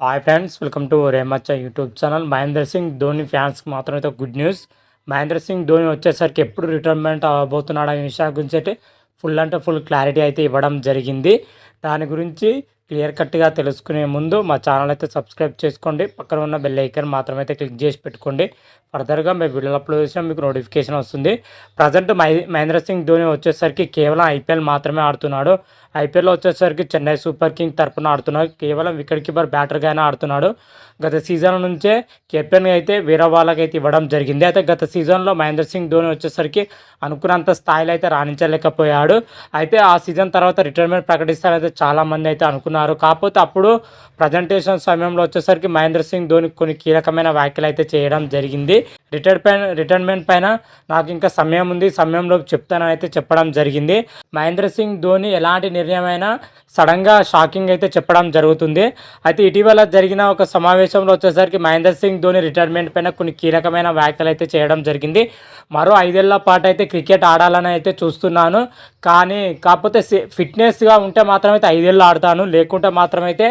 Hi friends welcome to రేమచ్చ YouTube channel Mahender Singh Dhoni ఫ్యాన్స్కి మాత్రం అయితే గుడ్ న్యూస్ మహేందర్ సింగ్ ధోని వచ్చేసరికి ఎప్పుడు రిటైర్మెంట్ అవబోతున్నాడు అనే విషయం గురించి అయితే ఫుల్ అంటే ఫుల్ క్లారిటీ అయితే ఇవ్వడం జరిగింది. దాని గురించి క్లియర్ కట్గా తెలుసుకునే ముందు మా ఛానల్ అయితే సబ్స్క్రైబ్ చేసుకోండి. పక్కన ఉన్న బెల్ ఐకన్ మాత్రమైతే అయితే క్లిక్ చేసి పెట్టుకోండి. ఫర్దర్గా మేము వీడియోలు అప్లోడ్ చేసినా మీకు నోటిఫికేషన్ వస్తుంది. ప్రజెంట్ మహి మహేంద్ర సింగ్ ధోని వచ్చేసరికి కేవలం ఐపీఎల్ మాత్రమే ఆడుతున్నాడు. ఐపీఎల్లో వచ్చేసరికి చెన్నై సూపర్ కింగ్ తరపున ఆడుతున్నాడు. కేవలం వికెట్ కీపర్ బ్యాటర్గానే ఆడుతున్నాడు. గత సీజన్ నుంచే కెప్టెన్ అయితే వేరే వాళ్ళకైతే ఇవ్వడం జరిగింది. అయితే గత సీజన్లో మహేంద్ర సింగ్ ధోని వచ్చేసరికి అనుకున్నంత స్థాయిలో అయితే రాణించలేకపోయాడు. అయితే ఆ సీజన్ తర్వాత రిటైర్మెంట్ ప్రకటిస్తారైతే చాలామంది అయితే అనుకున్నారు. కాకపోతే అప్పుడు ప్రజెంటేషన్ సమయంలో వచ్చేసరికి మహేంద్ర సింగ్ ధోని కొన్ని కీలకమైన వ్యాఖ్యలు అయితే చేయడం జరిగింది. రిటైర్ పైన రిటైర్మెంట్ పైన నాకు ఇంకా సమయం ఉంది. సమయంలో చెప్తానని అయితే చెప్పడం జరిగింది. మహేంద్ర సింగ్ ధోని ఎలాంటి నిర్ణయం అయినా సడన్గా షాకింగ్ అయితే చెప్పడం జరుగుతుంది. అయితే ఇటీవల జరిగిన ఒక సమావేశంలో వచ్చేసరికి మహేంద్ర సింగ్ ధోని రిటైర్మెంట్ పైన కొన్ని కీలకమైన వ్యాఖ్యలు అయితే చేయడం జరిగింది. మరో ఐదేళ్ళ పాటు అయితే క్రికెట్ ఆడాలని అయితే చూస్తున్నాను. కానీ కాకపోతే ఫిట్నెస్గా ఉంటే మాత్రమైతే ఐదేళ్ళు ఆడతాను. లేకుంటే మాత్రమైతే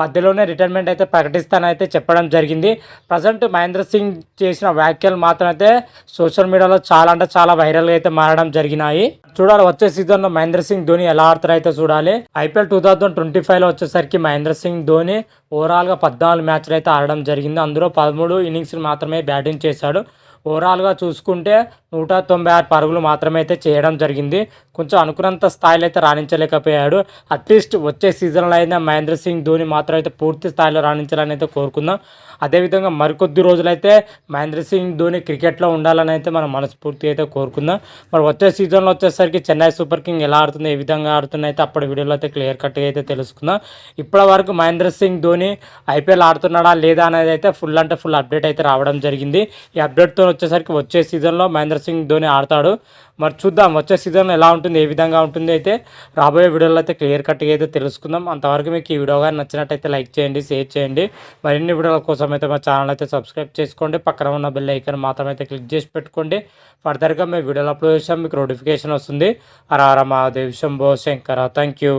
మధ్యలోనే రిటైర్మెంట్ అయితే ప్రకటిస్తానైతే చెప్పడం జరిగింది. ప్రజెంట్ మహేంద్ర సింగ్ చేసిన వ్యాఖ్యలు మాత్రం అయితే సోషల్ మీడియాలో చాలా అంటే చాలా వైరల్గా అయితే మారడం జరిగినాయి. చూడాలి వచ్చే సీజన్లో మహేంద్ర సింగ్ ధోని ఎలా ఆడతారో అయితే చూడాలి. ఐపీఎల్ టూ థౌజండ్ ట్వంటీ ఫైవ్లో వచ్చేసరికి మహేంద్ర సింగ్ ధోని ఓవరాల్గా పద్నాలుగు మ్యాచ్లు అయితే ఆడడం జరిగింది. అందులో పదమూడు ఇన్నింగ్స్ మాత్రమే బ్యాటింగ్ చేశాడు. ఓవరాల్గా చూసుకుంటే నూట తొంభై ఆరు పరుగులు మాత్రమే అయితే చేయడం జరిగింది. కొంచెం అనుకున్నంత స్థాయిలో అయితే రాణించలేకపోయాడు. అట్లీస్ట్ వచ్చే సీజన్లో అయినా మహేంద్ర సింగ్ ధోని మాత్రం అయితే పూర్తి స్థాయిలో రాణించాలని అయితే కోరుకుందాం. అదేవిధంగా మరికొద్ది రోజులైతే మహేంద్ర సింగ్ ధోని క్రికెట్లో ఉండాలని అయితే మనం మనస్ఫూర్తి అయితే కోరుకుందాం. మరి వచ్చే సీజన్లో వచ్చేసరికి చెన్నై సూపర్ కింగ్ ఎలా ఆడుతుంది ఏ విధంగా ఆడుతుంది అయితే అప్పటి వీడియోలో అయితే క్లియర్ కట్గా అయితే తెలుసుకుందాం. ఇప్పటి వరకు మహేంద్ర సింగ్ ధోని ఐపీఎల్ ఆడుతున్నాడా లేదా అనేది అయితే ఫుల్ అంటే ఫుల్ అప్డేట్ అయితే రావడం జరిగింది. ఈ అప్డేట్తో వచ్చేసరికి వచ్చే సీజన్లో మహేంద్ర సింగ్ ధోని ఆడతాడు. మరి చూద్దాం వచ్చే సీజన్ ఎలా ఉంటుంది ఏ విధంగా ఉంటుంది అయితే రాబోయే వీడియోలో అయితే క్లియర్ కట్గా అయితే తెలుసుకుందాం. అంతవరకు మీకు ఈ వీడియో కానీ నచ్చినట్టయితే లైక్ చేయండి షేర్ చేయండి. మరిన్ని వీడియోల కోసం అయితే మా ఛానల్ అయితే సబ్స్క్రైబ్ చేసుకోండి. పక్కన ఉన్న బెల్ ఐకన్ మాత్రం అయితే క్లిక్ చేసి పెట్టుకోండి. ఫర్దర్గా మేము వీడియోలు అప్లోడ్ చేసాం మీకు నోటిఫికేషన్ వస్తుంది. హర హర మహాదేవ్ శంభో శంకర. Thank you